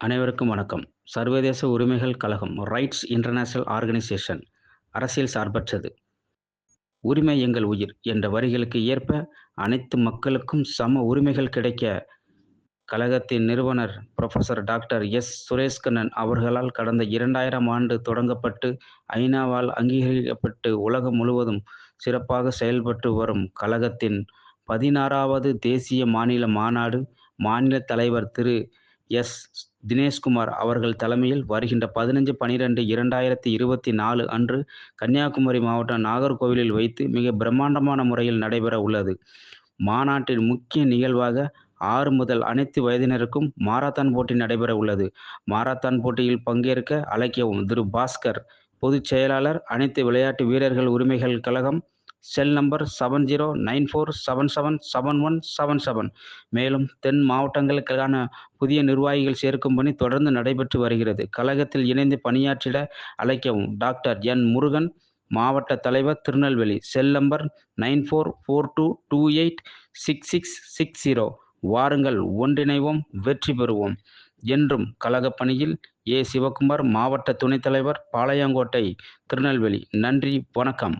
அனைவருக்கும் வணக்கம். சர்வதேச உரிமைகள் கழகம் ரைட்ஸ் இன்டர்நேஷனல் ஆர்கனைசேஷன் அரசியல் சார்பற்றது. உரிமை எங்கள் உயிர் என்ற வரிகளுக்கு ஏற்ப அனைத்து மக்களுக்கும் சம உரிமைகள் கிடைக்க கழகத்தின் நிறுவனர் புரொஃபசர் டாக்டர் எஸ் சுரேஷ்கண்ணன் அவர்களால் கடந்த இரண்டாயிரம் ஆண்டு தொடங்கப்பட்டு ஐநாவால் அங்கீகரிக்கப்பட்டு உலகம் முழுவதும் சிறப்பாக செயல்பட்டு வரும் கழகத்தின் பதினாறாவது தேசிய மாநில மாநாடு மாநில தலைவர் திரு எஸ். தினேஷ்குமார் அவர்கள் தலைமையில் வருகின்ற பதினஞ்சு பனிரெண்டு இரண்டாயிரத்தி இருபத்தி நாலு அன்று கன்னியாகுமரி மாவட்டம் நாகர்கோவிலில் வைத்து மிக பிரம்மாண்டமான முறையில் நடைபெற உள்ளது. மாநாட்டின் முக்கிய நிகழ்வாக ஆறு முதல் அனைத்து வயதினருக்கும் மாரத்தான் போட்டி நடைபெற உள்ளது. மாரத்தான் போட்டியில் பங்கேற்க அழைக்கவும் திரு பாஸ்கர் பொதுச் செயலாளர் அனைத்து விளையாட்டு வீரர்கள் உரிமைகள் கழகம் cell number seven zero nine four seven seven seven one seven seven. மேலும் தென் மாவட்டங்களுக்கான புதிய நிர்வாகிகள் சேர்க்கும் பணி தொடர்ந்து நடைபெற்று வருகிறது. கழகத்தில் இணைந்து பணியாற்றிட அழைக்கவும் டாக்டர் என் முருகன் மாவட்ட தலைவர் Tirunelveli. Cell number nine four four two two eight six six six zero. வாருங்கள் ஒன்றிணைவோம் வெற்றி பெறுவோம் என்றும் கழகப் பணியில் ஏ சிவகுமார் மாவட்ட துணைத் தலைவர் பாளையங்கோட்டை திருநெல்வேலி. நன்றி வணக்கம்.